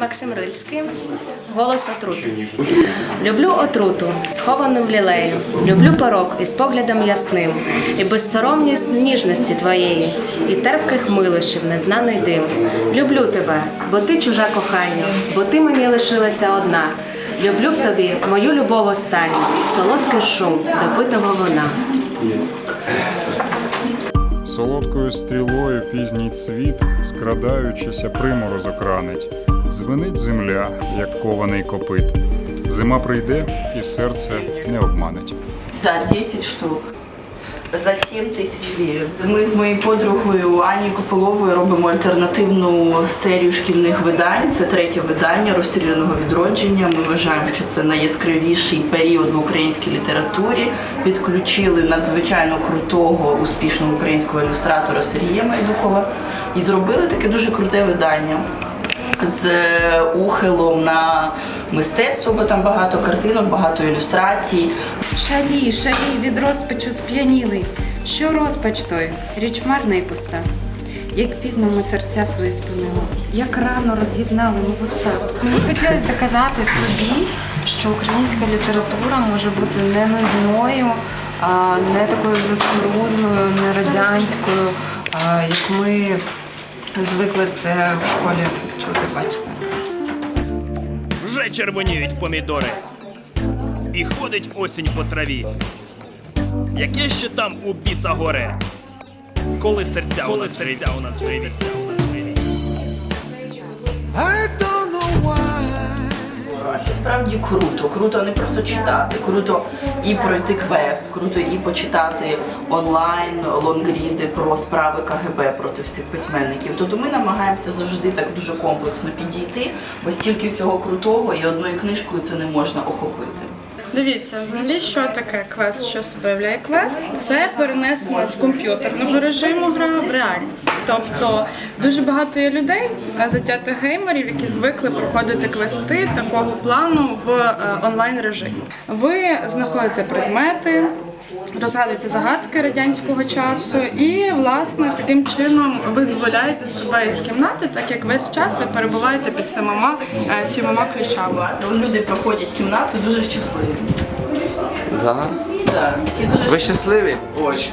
Максим Рильський, голос отрути. Люблю отруту, сховану в лілею. Люблю порок із поглядом ясним, і безсоромність ніжності твоєї, і терпких милощів незнаний дим. Люблю тебе, бо ти чужа кохання, бо ти мені лишилася одна. Люблю в тобі мою любов останню, солодкий шум допитого вина. Солодкою стрілою пізній цвіт, скрадаючися, приморозок ранить. Дзвенить земля, як кований копит. Зима прийде, і серце не обманить. Да, 10 штук. За 7 тисяч гривень. Ми з моєю подругою Анією Копиловою робимо альтернативну серію шкільних видань. Це третє видання розстріляного відродження. Ми вважаємо, що це найяскравіший період в українській літературі. Підключили надзвичайно крутого, успішного українського ілюстратора Сергія Майдукова і зробили таке дуже круте видання з ухилом на мистецтво, бо там багато картинок, багато ілюстрацій. Шалій, шалій, від розпачу сп'янілий. Що розпач той? Річ марна і пуста. Як пізно ми серця свої спинили, як рано роз'єднали ми вуста. Мені хотілося доказати собі, що українська література може бути не нудною, не такою заскорузлою, не радянською, як ми звикли це в школі чути, бачити. Вже червоніють помідори. І ходить осінь по траві. Яке ще там у біса горе? Коли серця у нас живі. А Це справді круто. Круто не просто читати, круто і пройти квест, круто і почитати онлайн лонгріди про справи КГБ проти цих письменників. Тобто ми намагаємося завжди так дуже комплексно підійти, бо стільки всього крутого і одною книжкою це не можна охопити. Дивіться, взагалі, що таке квест, що себе являє квест? Це перенесена з комп'ютерного режиму гра в реальність. Тобто дуже багато є людей, е, затятих геймерів, які звикли проходити квести такого плану в е, онлайн режимі. Ви знаходите предмети. Розгадуєте загадки радянського часу, і власне таким чином визволяєте себе із кімнати, так як весь час ви перебуваєте під самома е, сімома ключами. Люди проходять кімнату дуже щасливі. Да. Да, всі дуже Ви щасливі? Очень.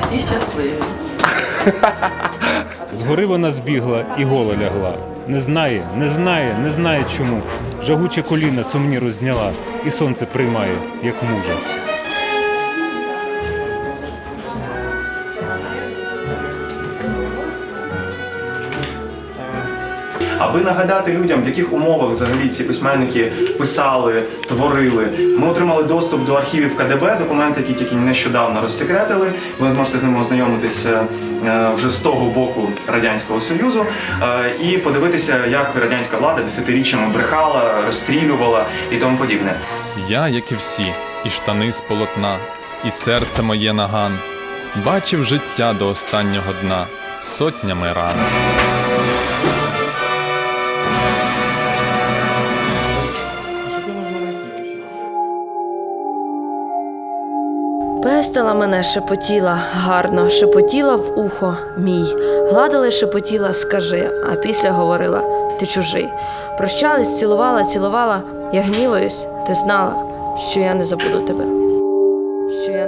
всі щасливі. Згори вона збігла і гола лягла. Не знає, не знає, не знає чому. Жагуче коліна сумні розняла, і сонце приймає, як мужа. Аби нагадати людям, в яких умовах взагалі ці письменники писали, творили, ми отримали доступ до архівів КДБ, документи, які тільки нещодавно розсекретили. Ви зможете з ними ознайомитися е, вже з того боку радянського союзу е, і подивитися, як радянська влада десятиріччями брехала, розстрілювала і тому подібне. Я, як і всі, і штани з полотна, і серце моє наган, бачив життя до останнього дна сотнями ран. Пестила мене, шепотіла, гарно, шепотіла в ухо мій. Гладила, шепотіла, скажи, а після говорила ти чужий. Прощались, цілувала, цілувала, я гніваюсь, ти знала, що я не забуду тебе. Що я